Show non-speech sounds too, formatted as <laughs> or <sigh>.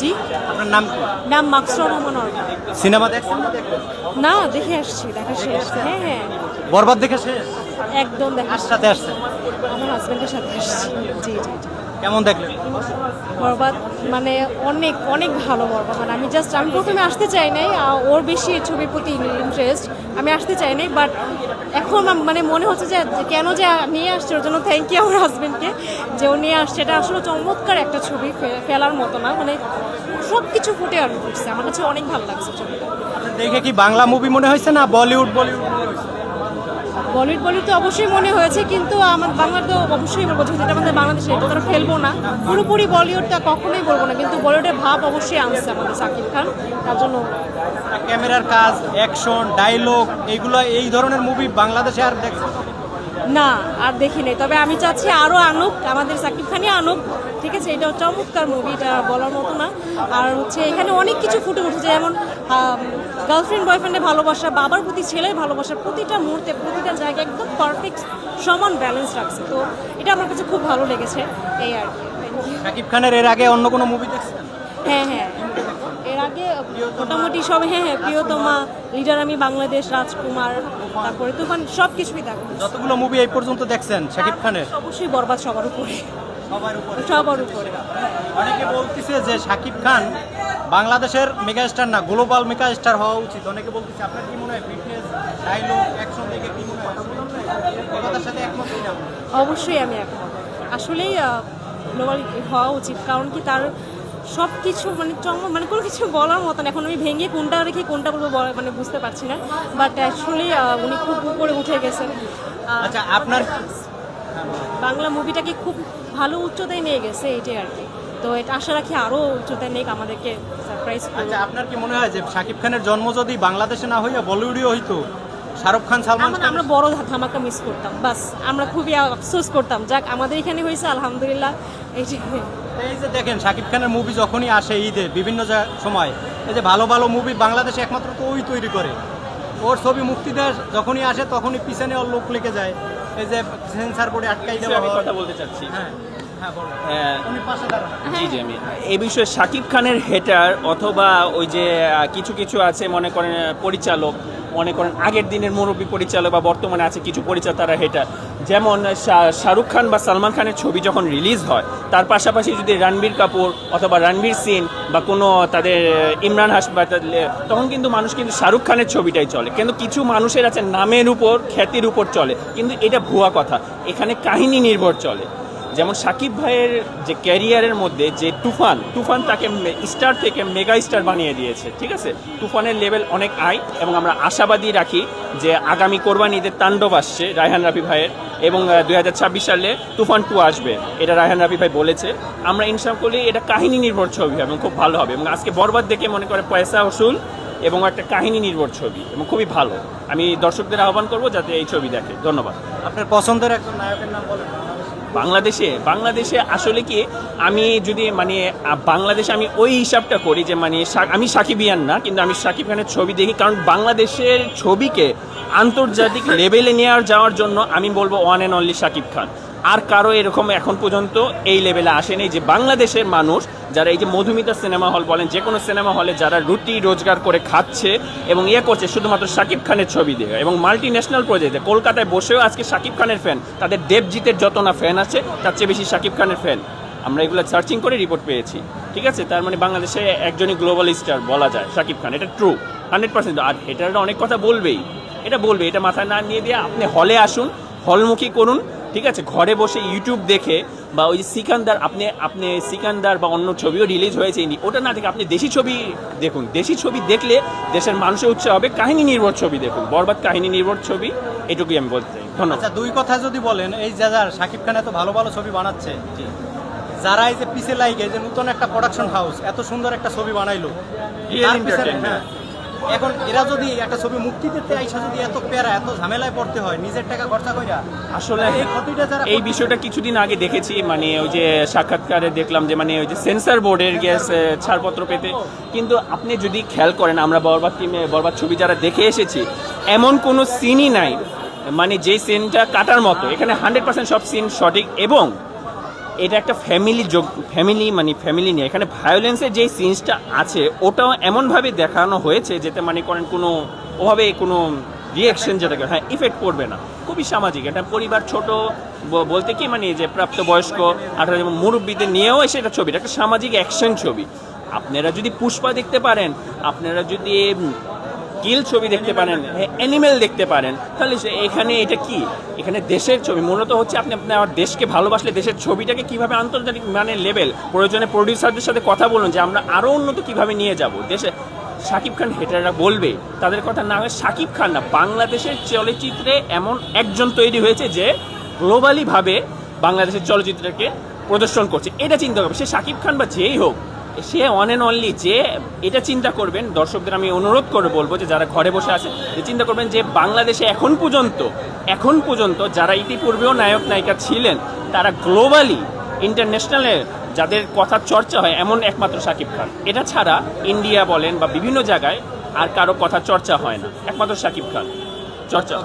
জি? আপনার নাম কি? নাম মাকসুর রহমান সিনেমা দেখছেন না দেখে আসছি দেখা শেষ। হ্যাঁ হ্যাঁ। বরবাদ দেখে শেষ? একদম দেখা সাথে আসছে আমার হাজব্যান্ডের সাথে আসছি। জি জি জি। কেমন দেখলেন? বরবাদ মানে অনেক অনেক ভালো বরবাদ। মানে আমি জাস্ট আমি প্রথমে আসতে চাই নাই ওর বেশি ছবির প্রতি ইন্টারেস্ট আমি আসতে চাই নাই বাট এখন মানে মনে হচ্ছে যে কেন যে নিয়ে আসছে ওর জন্য থ্যাংক ইউ আমার হাজব্যান্ডকে যে ও নিয়ে আসছে। এটা আসলে চমৎকার একটা ছবি ফেলার মতো না মানে সব কিছু ফুটে আর উঠছে আমার কাছে অনেক ভালো লাগছে ছবিটা। দেখে কি বাংলা মুভি মনে হয়েছে না বলিউড বলিউড মনে? বলিউড বলিউড তো অবশ্যই মনে হয়েছে, কিন্তু আমার বাংলার তো অবশ্যই বলব, যেটা আমাদের বাংলাদেশে, এটা তো আর ফেলব না। পুরোপুরি বলিউডটা কখনোই বলব না, কিন্তু বলিউডের ভাব অবশ্যই আনছে আমাদের সাকিব খান, তার জন্য ক্যামেরার কাজ, অ্যাকশন, ডায়লগ এইগুলো এই ধরনের মুভি বাংলাদেশে আর দেখছেন না আর দেখি নাই। তবে আমি চাচ্ছি আরও আনুক আমাদের সাকিব খানই আনুক ঠিক আছে? এটা চমৎকার মুভি এটা বলার মতো না। আর হচ্ছে এখানে অনেক কিছু ফুটে উঠেছে যেমন গার্লফ্রেন্ড বয়ফ্রেন্ডের ভালোবাসা বাবার প্রতি ছেলের ভালোবাসা প্রতিটা মুহূর্তে প্রতিটা জায়গায় একদম পারফেক্ট সমান ব্যালেন্স রাখছে। তো এটা আমার কাছে খুব ভালো লেগেছে এই আর কি. শাকিব খানের এর আগে অন্য কোনো মুভি দেখছেন? হ্যাঁ হ্যাঁ। আগে মোটামুটি সব হ্যাঁ হ্যাঁ প্রিয়তমা লিডার আমি বাংলাদেশ রাজকুমার তারপরে তুফান সব কিছুই দেখো। যতগুলো মুভি এই পর্যন্ত দেখছেন শাকিব খানের? অবশ্যই বরবাদ সবার উপরে। সবার উপরে। সবার উপরে। অনেকে বলতেছে যে শাকিব খান বাংলাদেশের মেগা স্টার না গ্লোবাল মেগা স্টার হওয়া উচিত। অনেকে বলতেছে আপনার কি মনে হয় ফিটনেস ডায়লগ অ্যাকশন দেখে কি মনে হয়? কথার সাথে একমত? অবশ্যই আমি একমত। আসলেই গ্লোবাল হওয়া উচিত কারণ কি তার সব কিছু মানে চম মানে কোনো কিছু বলার মতন এখন আমি ভেঙে কোনটা রেখে কোনটা বলব বলা- মানে বুঝতে পারছি না। বাট অ্যাকচুয়ালি উনি খুব উপরে উঠে গেছেন। আচ্ছা আপনার বাংলা মুভিটাকে খুব ভালো উচ্চতায় নিয়ে গেছে এইটাই আর কি। তো এটা আশা রাখি আরও উচ্চতায় নেক আমাদেরকে সারপ্রাইজ আচ্ছা আপনার কি মনে হয় যে শাকিব খানের জন্ম যদি বাংলাদেশে না হইয়া বলিউডে হইতো শাহরুখ খান সালমান আমরা খান? আমরা বড় ধামাকা মিস করতাম বাস। আমরা খুবই আফসোস করতাম। যাক আমাদের এখানে হয়েছে আলহামদুলিল্লাহ। এইটাই এই যে দেখেন শাকিব খানের মুভি যখনই আসে ঈদে বিভিন্ন সময় এই যে ভালো ভালো মুভি বাংলাদেশে একমাত্র তো ওই তৈরি করে। ওর ছবি মুক্তি দেয় যখনই আসে তখনই পিছনে ওর লোক লেগে যায়। এই যে সেন্সার বোর্ডে আটকাই দেওয়া আমি কথা বলতে চাচ্ছি। হ্যাঁ। হ্যাঁ হ্যাঁ, জি জি আমি। এই বিষয়ে শাকিব খানের হেটার অথবা ওই যে কিছু কিছু আছে মনে করেন পরিচালক মনে করেন আগের দিনের মুরব্বী পরিচালক বা বর্তমানে আছে কিছু পরিচালক তারা হেটার যেমন শাহরুখ খান বা সালমান খানের ছবি যখন রিলিজ হয় তার পাশাপাশি যদি রণবীর কাপুর অথবা রণবীর সিং বা কোনো তাদের ইমরান হাসপাতাল তখন কিন্তু মানুষ কিন্তু শাহরুখ খানের ছবিটাই চলে। কিন্তু কিছু মানুষের আছে নামের উপর খ্যাতির উপর চলে। কিন্তু এটা ভুয়া কথা। এখানে কাহিনী নির্ভর চলে। যেমন সাকিব ভাইয়ের যে ক্যারিয়ারের মধ্যে যে তুফান তুফান তাকে স্টার থেকে মেগা স্টার বানিয়ে দিয়েছে, ঠিক আছে? তুফানের লেভেল অনেক হাই এবং আমরা আশাবাদী রাখি যে আগামী কোরবানি ঈদের তাণ্ডব আসছে রায়হান রাফি ভাইয়ের এবং দুই হাজার ছাব্বিশ সালে তুফান টু আসবে, এটা রায়হান রাফি ভাই বলেছে। আমরা ইনশাল করলে এটা কাহিনী নির্ভর ছবি এবং খুব ভালো হবে এবং আজকে বরবাদ দেখে মনে করে পয়সা ওসুল এবং একটা কাহিনী নির্ভর ছবি এবং খুবই ভালো। আমি দর্শকদের আহ্বান করব যাতে এই ছবি দেখে। ধন্যবাদ। আপনার পছন্দের একজন নায়কের নাম বলেন। বাংলাদেশে বাংলাদেশে আসলে কি আমি যদি মানে বাংলাদেশে আমি ওই হিসাবটা করি যে মানে আমি সাকিবিয়ান না কিন্তু আমি সাকিব খানের ছবি দেখি কারণ বাংলাদেশের ছবিকে আন্তর্জাতিক <laughs> লেভেলে নিয়ে যাওয়ার জন্য আমি বলব one and only Shakib Khan. আর কারও এরকম এখন পর্যন্ত এই লেভেলে আসেনি যে বাংলাদেশের মানুষ যারা এই যে মধুমিতা সিনেমা হল বলেন, যে কোনো সিনেমা হলে যারা রুটি রোজগার করে খাচ্ছে এবং ইয়ে করছে, শুধুমাত্র সাকিব খানের ছবি দিয়ে এবং মাল্টি ন্যাশনাল প্রজেক্টে কলকাতায় বসেও আজকে সাকিব খানের ফ্যান তাদের দেবজিতের যত না ফ্যান আছে, তার চেয়ে বেশি সাকিব খানের ফ্যান আমরা এগুলো সার্চিং করে রিপোর্ট পেয়েছি। ঠিক আছে? তার মানে বাংলাদেশে একজনই গ্লোবাল স্টার বলা যায় সাকিব খান। এটা ট্রু হান্ড্রেড পার্সেন্ট আর এটার অনেক কথা বলবেই। এটা বলবে, এটা মাথায় না নিয়ে দিয়ে আপনি হলে আসুন হলমুখী করুন ঠিক আছে? ঘরে বসে ইউটিউব দেখে বা ওই যে সিকান্দার আপনি আপনি সিকান্দার বা অন্য ছবিও রিলিজ হয়েছে ইনি ওটা না দেখে আপনি দেশি ছবি দেখুন। দেশি ছবি দেখলে দেশের মানুষের উৎসাহ হবে। কাহিনী নির্ভর ছবি দেখুন। বরবাদ কাহিনী নির্ভর ছবি। এটুকুই আমি বলতে চাই। ধন্যবাদ। আচ্ছা দুই কথা যদি বলেন এই যে যারা শাকিব খান এত ভালো ভালো ছবি বানাচ্ছে যারা এই যে পিছে লাইগে যে নতুন একটা প্রোডাকশন হাউস এত সুন্দর একটা ছবি বানাইলো। হ্যাঁ। এখন এরা যদি একটা ছবি মুক্তি দিতে আইসা যদি এত প্যারা এত ঝামেলায় পড়তে হয় নিজের টাকা খরচা কইরা আসলে এই ক্ষতিটা যারা এই বিষয়টা কিছুদিন আগে দেখেছি মানে ওই যে সাক্ষাৎকারে দেখলাম যে মানে ওই যে সেন্সর বোর্ডের গ্যাস ছাড়পত্র পেতে। কিন্তু আপনি যদি খেয়াল করেন আমরা বরবাদ টিমে বরবাদ ছবি যারা দেখে এসেছি এমন কোনো সিনই নাই। মানে যে সিনটা কাটার মতো এখানে হান্ড্রেড পার্সেন্ট সব সিন সঠিক এবং এটা একটা ফ্যামিলি যোগ ফ্যামিলি মানে ফ্যামিলি নিয়ে। এখানে ভায়োলেন্সের যে সিনসটা আছে, ওটাও এমনভাবে দেখানো হয়েছে যেতে মানে করেন কোনো, ওভাবে কোনো রিয়াকশন যেটাকে হ্যাঁ ইফেক্ট পড়বে না। খুবই সামাজিক এটা পরিবার ছোট বলতে কি মানে যে প্রাপ্তবয়স্ক, আঠারো যেমন মুরব্বীদের নিয়েও এসে এটা ছবি একটা সামাজিক অ্যাকশন ছবি। আপনারা যদি পুষ্পা দেখতে পারেন, আপনারা যদি কিল ছবি দেখতে পারেন অ্যানিমেল দেখতে পারেন, তাহলে এখানে এটা কি? এখানে দেশের ছবি, মূলত হচ্ছে আপনি আপনার দেশকে ভালোবাসলে দেশের ছবিটাকে কীভাবে আন্তর্জাতিক মানে লেভেল প্রয়োজনে প্রডিউসারদের সাথে কথা বলুন যে আমরা আরও উন্নত কীভাবে নিয়ে যাব। দেশে শাকিব খান হেটাররা বলবে, তাদের কথা না হয় শাকিব খান না, বাংলাদেশের চলচ্চিত্রে এমন একজন তৈরি হয়েছে যে গ্লোবালিভাবে বাংলাদেশের চলচ্চিত্রকে প্রদর্শন করছে। এটা চিন্তা করবে সে শাকিব খান বা যেই হোক সে অন অ্যান্ড অনলি যে এটা চিন্তা করবেন, দর্শকদের আমি অনুরোধ করে বলব যে যারা ঘরে বসে আছে, যে চিন্তা করবেন যে বাংলাদেশে এখন পর্যন্ত এখন পর্যন্ত যারা ইতিপূর্বেও নায়ক নায়িকা ছিলেন, তারা গ্লোবালি ইন্টারন্যাশনালে যাদের কথা চর্চা হয়, এমন একমাত্র শাকিব খান। এটা ছাড়া ইন্ডিয়া বলেন বা বিভিন্ন জায়গায় আর কারও কথা চর্চা হয় না। একমাত্র শাকিব খান। চর্চা।